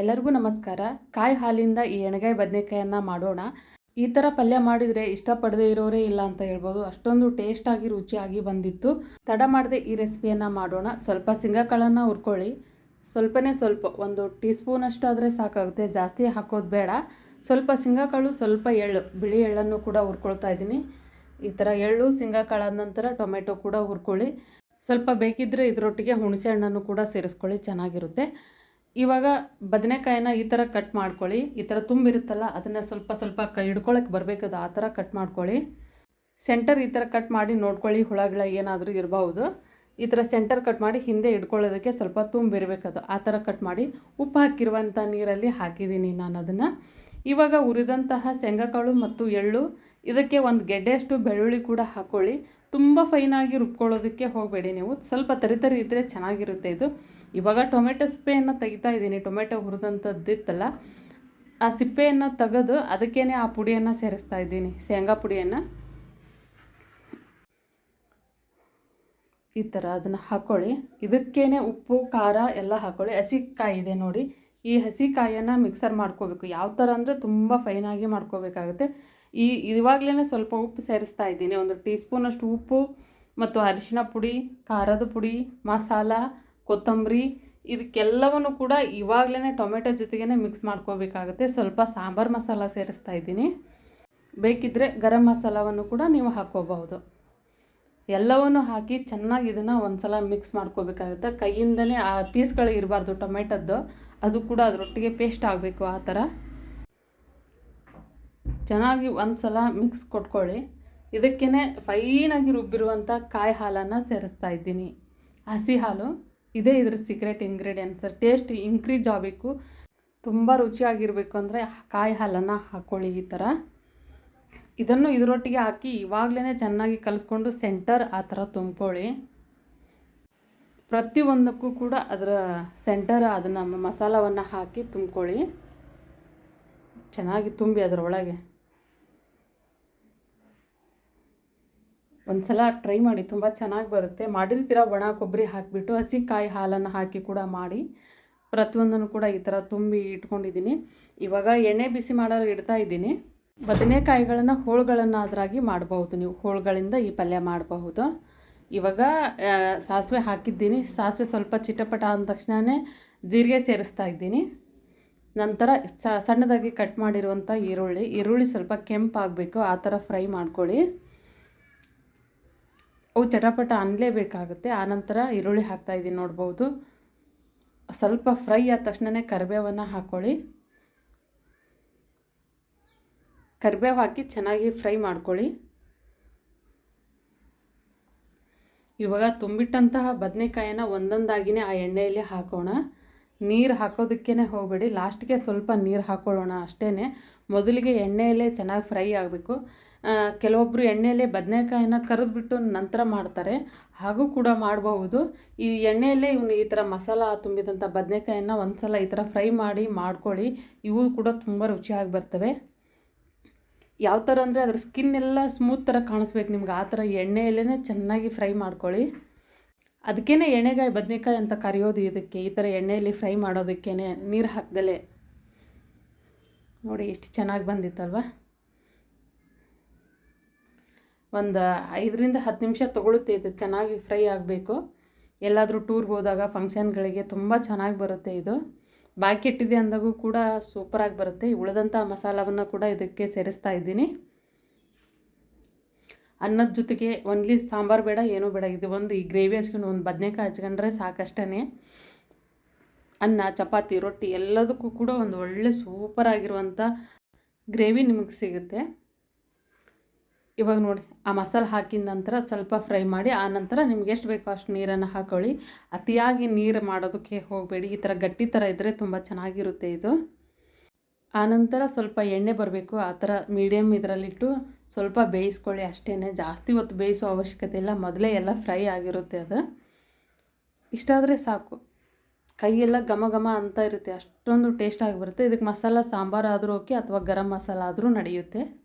ಎಲ್ಲರಿಗೂ ನಮಸ್ಕಾರ. ಕಾಯಿ ಹಾಲಿಂದ ಈ ಎಣ್ಗಾಯಿ ಬದನೆಕಾಯನ್ನು ಮಾಡೋಣ. ಈ ಥರ ಪಲ್ಯ ಮಾಡಿದರೆ ಇಷ್ಟಪಡದೇ ಇರೋರೇ ಇಲ್ಲ ಅಂತ ಹೇಳ್ಬೋದು. ಅಷ್ಟೊಂದು ಟೇಸ್ಟಾಗಿ ರುಚಿಯಾಗಿ ಬಂದಿತ್ತು. ತಡ ಮಾಡದೆ ಈ ರೆಸಿಪಿಯನ್ನು ಮಾಡೋಣ. ಸ್ವಲ್ಪ ಸಿಂಗಕಾಳನ್ನು ಹುರ್ಕೊಳ್ಳಿ. ಸ್ವಲ್ಪನೇ ಸ್ವಲ್ಪ, ಒಂದು ಟೀ ಸ್ಪೂನಷ್ಟು ಆದರೆ ಸಾಕಾಗುತ್ತೆ. ಜಾಸ್ತಿ ಹಾಕೋದು ಬೇಡ. ಸ್ವಲ್ಪ ಸಿಂಗಕಾಳು ಸ್ವಲ್ಪ ಎಳ್ಳು. ಬಿಳಿ ಎಳ್ಳನ್ನು ಕೂಡ ಹುರ್ಕೊಳ್ತಾ ಇದ್ದೀನಿ. ಈ ಥರ ಎಳ್ಳು ಶೇಂಗಾಕಾಳಾದ ನಂತರ ಟೊಮೆಟೊ ಕೂಡ ಹುರ್ಕೊಳ್ಳಿ. ಸ್ವಲ್ಪ ಬೇಕಿದ್ದರೆ ಇದರೊಟ್ಟಿಗೆ ಹುಣಸೆ ಹಣ್ಣನ್ನು ಕೂಡ ಸೇರಿಸ್ಕೊಳ್ಳಿ. ಚೆನ್ನಾಗಿರುತ್ತೆ. ಇವಾಗ ಬದನೆಕಾಯಿನ ಈ ಥರ ಕಟ್ ಮಾಡ್ಕೊಳ್ಳಿ. ಈ ಥರ ತುಂಬಿರುತ್ತಲ್ಲ ಅದನ್ನು ಸ್ವಲ್ಪ ಸ್ವಲ್ಪ ಕೈ ಹಿಡ್ಕೊಳಕ್ಕೆ ಬರಬೇಕದು ಆ ಥರ ಕಟ್ ಮಾಡ್ಕೊಳ್ಳಿ. ಸೆಂಟರ್ ಈ ಥರ ಕಟ್ ಮಾಡಿ ನೋಡ್ಕೊಳ್ಳಿ, ಹುಳಗಳ ಏನಾದರೂ ಇರಬಹುದು. ಈ ಥರ ಸೆಂಟರ್ ಕಟ್ ಮಾಡಿ ಹಿಂದೆ ಇಟ್ಕೊಳ್ಳೋದಕ್ಕೆ ಸ್ವಲ್ಪ ತುಂಬಿರಬೇಕದು ಆ ಥರ ಕಟ್ ಮಾಡಿ ಉಪ್ಪು ಹಾಕಿರುವಂಥ ನೀರಲ್ಲಿ ಹಾಕಿದ್ದೀನಿ ನಾನು ಅದನ್ನು ಇವಾಗ ಉರಿದಂತಹ ಶೇಂಗಾಕಾಳು ಮತ್ತು ಎಳ್ಳು ಇದಕ್ಕೆ ಒಂದು ಗೆಡ್ಡೆಯಷ್ಟು ಬೆಳ್ಳುಳ್ಳಿ ಕೂಡ ಹಾಕ್ಕೊಳ್ಳಿ ತುಂಬ ಫೈನಾಗಿ ರುಬ್ಕೊಳ್ಳೋದಕ್ಕೆ ಹೋಗಬೇಡಿ ನೀವು. ಸ್ವಲ್ಪ ತರಿ ತರಿ ಇದ್ದರೆ ಚೆನ್ನಾಗಿರುತ್ತೆ ಇದು. ಇವಾಗ ಟೊಮೆಟೊ ಸಿಪ್ಪೆಯನ್ನು ತೆಗಿತಾ ಇದ್ದೀನಿ. ಟೊಮೆಟೊ ಹುರಿದಂಥದ್ದಿತ್ತಲ್ಲ ಆ ಸಿಪ್ಪೆಯನ್ನು ತೆಗೆದು ಅದಕ್ಕೇ ಆ ಪುಡಿಯನ್ನು ಸೇರಿಸ್ತಾ ಇದ್ದೀನಿ. ಶೇಂಗಾ ಪುಡಿಯನ್ನು. ಈ ಥರ ಅದನ್ನು ಹಾಕ್ಕೊಳ್ಳಿ ಇದಕ್ಕೇ ಉಪ್ಪು, ಖಾರ ಎಲ್ಲ ಹಾಕ್ಕೊಳ್ಳಿ ಹಸಿ ಕಾಯಿ ಇದೆ ನೋಡಿ. ಈ ಹಸಿ ಕಾಯನ್ನು ಮಿಕ್ಸರ್ ಮಾಡ್ಕೋಬೇಕು. ಯಾವ ಥರ ಅಂದರೆ ತುಂಬ ಫೈನಾಗಿ ಮಾಡ್ಕೋಬೇಕಾಗುತ್ತೆ. ಈ ಇವಾಗಲೇ ಸ್ವಲ್ಪ ಉಪ್ಪು ಸೇರಿಸ್ತಾ ಇದ್ದೀನಿ. ಒಂದು ಟೀ ಸ್ಪೂನಷ್ಟು ಉಪ್ಪು ಮತ್ತು ಅರಿಶಿನ ಪುಡಿ, ಖಾರದ ಪುಡಿ, ಮಸಾಲ, ಕೊತ್ತಂಬರಿ ಇದಕ್ಕೆಲ್ಲವನ್ನು ಕೂಡ ಇವಾಗಲೇ ಟೊಮೆಟೊ ಜೊತೆಗೇ ಮಿಕ್ಸ್ ಮಾಡ್ಕೋಬೇಕಾಗುತ್ತೆ. ಸ್ವಲ್ಪ ಸಾಂಬಾರು ಮಸಾಲ ಸೇರಿಸ್ತಾ ಇದ್ದೀನಿ. ಬೇಕಿದ್ದರೆ ಗರಂ ಮಸಾಲವನ್ನು ಕೂಡ ನೀವು ಹಾಕ್ಕೋಬಹುದು. ಎಲ್ಲವನ್ನು ಹಾಕಿ ಚೆನ್ನಾಗಿ ಇದನ್ನು ಒಂದು ಸಲ ಮಿಕ್ಸ್ ಮಾಡ್ಕೋಬೇಕಾಗುತ್ತೆ. ಕೈಯಿಂದಲೇ ಆ ಪೀಸ್ಗಳು ಇರಬಾರ್ದು ಟೊಮೆಟೊದ್ದು. ಅದು ಕೂಡ ಅದರೊಟ್ಟಿಗೆ ಪೇಸ್ಟ್ ಆಗಬೇಕು ಆ ಥರ ಚೆನ್ನಾಗಿ ಒಂದು ಸಲ ಮಿಕ್ಸ್ ಕೊಟ್ಕೊಳ್ಳಿ ಇದಕ್ಕೇ ಫೈನಾಗಿ ರುಬ್ಬಿರುವಂಥ ಕಾಯಿ ಹಾಲನ್ನು ಸೇರಿಸ್ತಾ ಇದ್ದೀನಿ. ಹಸಿ ಹಾಲು, ಇದೇ ಇದ್ರ ಸೀಕ್ರೆಟ್ ಇಂಗ್ರೀಡಿಯೆಂಟ್ಸ್ ಟೇಸ್ಟ್ ಇನ್ಕ್ರೀಸ್ ಆಗಬೇಕು. ತುಂಬ ರುಚಿಯಾಗಿರಬೇಕು ಅಂದರೆ ಕಾಯಿ ಹಾಲನ್ನು ಹಾಕ್ಕೊಳ್ಳಿ ಈ ಥರ ಇದನ್ನು ಇದರೊಟ್ಟಿಗೆ ಹಾಕಿ ಇವಾಗಲೇ ಚೆನ್ನಾಗಿ ಕಲಿಸ್ಕೊಂಡು ಸೆಂಟರ್ ಆ ಥರ ತುಂಬ್ಕೊಳ್ಳಿ. ಪ್ರತಿಯೊಂದಕ್ಕೂ ಕೂಡ ಅದರ ಸೆಂಟರ್ ಅದನ್ನು ಮಸಾಲವನ್ನು ಹಾಕಿ ತುಂಬ್ಕೊಳ್ಳಿ. ಚೆನ್ನಾಗಿ ತುಂಬಿ ಅದರೊಳಗೆ. ಒಂದು ಸಲ ಟ್ರೈ ಮಾಡಿ, ತುಂಬ ಚೆನ್ನಾಗಿ ಬರುತ್ತೆ. ಮಾಡಿರ್ತೀರ, ಒಣ ಕೊಬ್ಬರಿ ಹಾಕಿಬಿಟ್ಟು ಹಸಿ ಕಾಯಿ ಹಾಲನ್ನು ಹಾಕಿ ಕೂಡ ಮಾಡಿ. ಪ್ರತಿಯೊಂದನ್ನು ಕೂಡ ಈ ಥರ ತುಂಬಿ ಇಟ್ಕೊಂಡಿದ್ದೀನಿ. ಇವಾಗ ಎಣ್ಣೆ ಬಿಸಿ ಮಾಡಲು ಇಡ್ತಾ ಇದ್ದೀನಿ. ಬದನೆಕಾಯಿಗಳನ್ನು ಹೋಳುಗಳನ್ನಾದ್ರಾಗಿ ಮಾಡಬಹುದು ನೀವು. ಹೋಳುಗಳಿಂದ ಈ ಪಲ್ಯ ಮಾಡಬಹುದು. ಇವಾಗ ಸಾಸಿವೆ ಹಾಕಿದ್ದೀನಿ. ಸಾಸಿವೆ ಸ್ವಲ್ಪ ಚಿಟಪಟ ಅಂದ ತಕ್ಷಣವೇ ಜೀರಿಗೆ ಸೇರಿಸ್ತಾ ಇದ್ದೀನಿ. ನಂತರ ಸಣ್ಣದಾಗಿ ಕಟ್ ಮಾಡಿರುವಂಥ ಈರುಳ್ಳಿ. ಈರುಳ್ಳಿ ಸ್ವಲ್ಪ ಕೆಂಪಾಗಬೇಕು. ಆ ಥರ ಫ್ರೈ ಮಾಡ್ಕೊಳ್ಳಿ. ಅವು ಚಟಪಟ ಅನ್ನಲೇಬೇಕಾಗುತ್ತೆ ಆನಂತರ ಈರುಳ್ಳಿ ಹಾಕ್ತಾಯಿದ್ದೀನಿ ನೋಡ್ಬೋದು. ಸ್ವಲ್ಪ ಫ್ರೈ ಆದ ತಕ್ಷಣವೇ ಕರಿಬೇವನ್ನು ಹಾಕ್ಕೊಳ್ಳಿ ಕರಿಬೇವು ಹಾಕಿ ಚೆನ್ನಾಗಿ ಫ್ರೈ ಮಾಡ್ಕೊಳ್ಳಿ. ಇವಾಗ ತುಂಬಿಟ್ಟಂತಹ ಬದನೆಕಾಯಿನ ಒಂದೊಂದಾಗಿಯೇ ಆ ಎಣ್ಣೆಯಲ್ಲಿ ಹಾಕೋಣ. ನೀರು ಹಾಕೋದಕ್ಕೇ ಹೋಗಬೇಡಿ. ಲಾಸ್ಟ್ಗೆ ಸ್ವಲ್ಪ ನೀರು ಹಾಕ್ಕೊಳ್ಳೋಣ ಅಷ್ಟೇ ಮೊದಲಿಗೆ ಎಣ್ಣೆಯಲ್ಲೇ ಚೆನ್ನಾಗಿ ಫ್ರೈ ಆಗಬೇಕು. ಕೆಲವೊಬ್ಬರು ಎಣ್ಣೆಯಲ್ಲೇ ಬದನೆಕಾಯಿನ ಕರೆದ್ಬಿಟ್ಟು ನಂತರ ಮಾಡ್ತಾರೆ. ಹಾಗೂ ಕೂಡ ಮಾಡಬಹುದು. ಈ ಎಣ್ಣೆಯಲ್ಲೇ ಇವನು ಈ ಥರ ಮಸಾಲ ತುಂಬಿದಂಥ ಬದನೆಕಾಯಿನ ಒಂದು ಸಲ ಈ ಥರ ಫ್ರೈ ಮಾಡಿ ಮಾಡ್ಕೊಳ್ಳಿ. ಇವು ಕೂಡ ತುಂಬ ರುಚಿಯಾಗಿ ಬರ್ತವೆ. ಯಾವ ಥರ ಅಂದರೆ ಅದ್ರ ಸ್ಕಿನ್ ಎಲ್ಲ ಸ್ಮೂತ್ ಥರ ಕಾಣಿಸ್ಬೇಕು ನಿಮ್ಗೆ. ಆ ಥರ ಎಣ್ಣೆಯಲ್ಲೇ ಚೆನ್ನಾಗಿ ಫ್ರೈ ಮಾಡ್ಕೊಳ್ಳಿ. ಅದಕ್ಕೇ ಎಣ್ಣೆಗಾಯಿ, ಬದನೆಕಾಯಿ ಅಂತ ಕರೆಯೋದು ಇದಕ್ಕೆ, ಈ ಥರ ಎಣ್ಣೆಯಲ್ಲಿ ಫ್ರೈ ಮಾಡೋದಕ್ಕೇ ನೀರು ಹಾಕ್ದಲೆ. ನೋಡಿ ಎಷ್ಟು ಚೆನ್ನಾಗಿ ಬಂದಿತ್ತಲ್ವ? ಒಂದು ಐದರಿಂದ ಹತ್ತು ನಿಮಿಷ ತೊಗೊಳುತ್ತೆ ಇದು, ಚೆನ್ನಾಗಿ ಫ್ರೈ ಆಗಬೇಕು. ಎಲ್ಲಾದರೂ ಟೂರ್ಗೆ ಹೋದಾಗ, ಫಂಕ್ಷನ್ಗಳಿಗೆ ತುಂಬ ಚೆನ್ನಾಗಿ ಬರುತ್ತೆ ಇದು. ಬಾಕಿ ಇಟ್ಟಿದೆ ಅಂದಾಗೂ ಕೂಡ ಸೂಪರಾಗಿ ಬರುತ್ತೆ. ಉಳಿದಂಥ ಮಸಾಲವನ್ನು ಕೂಡ ಇದಕ್ಕೆ ಸೇರಿಸ್ತಾ ಇದ್ದೀನಿ. ಅನ್ನದ ಜೊತೆಗೆ ಒನ್ಲಿ ಸಾಂಬಾರು ಬೇಡ, ಏನೂ ಬೇಡ. ಇದು ಒಂದು ಈ ಗ್ರೇವಿ ಹಚ್ಕೊಂಡು ಒಂದು ಬದನೆಕಾಯಿ ಹಚ್ಕೊಂಡ್ರೆ ಸಾಕಷ್ಟೇ ಅನ್ನ, ಚಪಾತಿ, ರೊಟ್ಟಿ ಎಲ್ಲದಕ್ಕೂ ಕೂಡ ಒಂದು ಒಳ್ಳೆ ಸೂಪರ್ ಆಗಿರುವಂಥ ಗ್ರೇವಿ ನಿಮಗೆ ಸಿಗುತ್ತೆ. ಇವಾಗ ನೋಡಿ, ಆ ಮಸಾಲೆ ಹಾಕಿದ ನಂತರ ಸ್ವಲ್ಪ ಫ್ರೈ ಮಾಡಿ, ಆ ನಂತರ ನಿಮ್ಗೆ ಎಷ್ಟು ಬೇಕೋ ಅಷ್ಟು ನೀರನ್ನು ಹಾಕೊಳ್ಳಿ. ಅತಿಯಾಗಿ ನೀರು ಮಾಡೋದಕ್ಕೆ ಹೋಗಬೇಡಿ. ಈ ಥರ ಗಟ್ಟಿ ಥರ ಇದ್ದರೆ ತುಂಬ ಚೆನ್ನಾಗಿರುತ್ತೆ ಇದು. ಆನಂತರ ಸ್ವಲ್ಪ ಎಣ್ಣೆ ಬರಬೇಕು. ಆ ಥರ ಮೀಡಿಯಮ್ ಇದರಲ್ಲಿಟ್ಟು ಸ್ವಲ್ಪ ಬೇಯಿಸ್ಕೊಳ್ಳಿ ಅಷ್ಟೇ ಜಾಸ್ತಿ ಹೊತ್ತು ಬೇಯಿಸೋ ಅವಶ್ಯಕತೆ ಇಲ್ಲ. ಮೊದಲೇ ಎಲ್ಲ ಫ್ರೈ ಆಗಿರುತ್ತೆ ಅದು. ಇಷ್ಟಾದರೆ ಸಾಕು. ಕೈಯೆಲ್ಲ ಘಮ ಘಮ ಅಂತ ಇರುತ್ತೆ. ಅಷ್ಟೊಂದು ಟೇಸ್ಟ್ ಆಗಿಬರುತ್ತೆ ಇದಕ್ಕೆ ಮಸಾಲ ಸಾಂಬಾರು ಆದರೂ ಓಕೆ, ಅಥವಾ ಗರಂ ಮಸಾಲ ಆದರೂ ನಡೆಯುತ್ತೆ.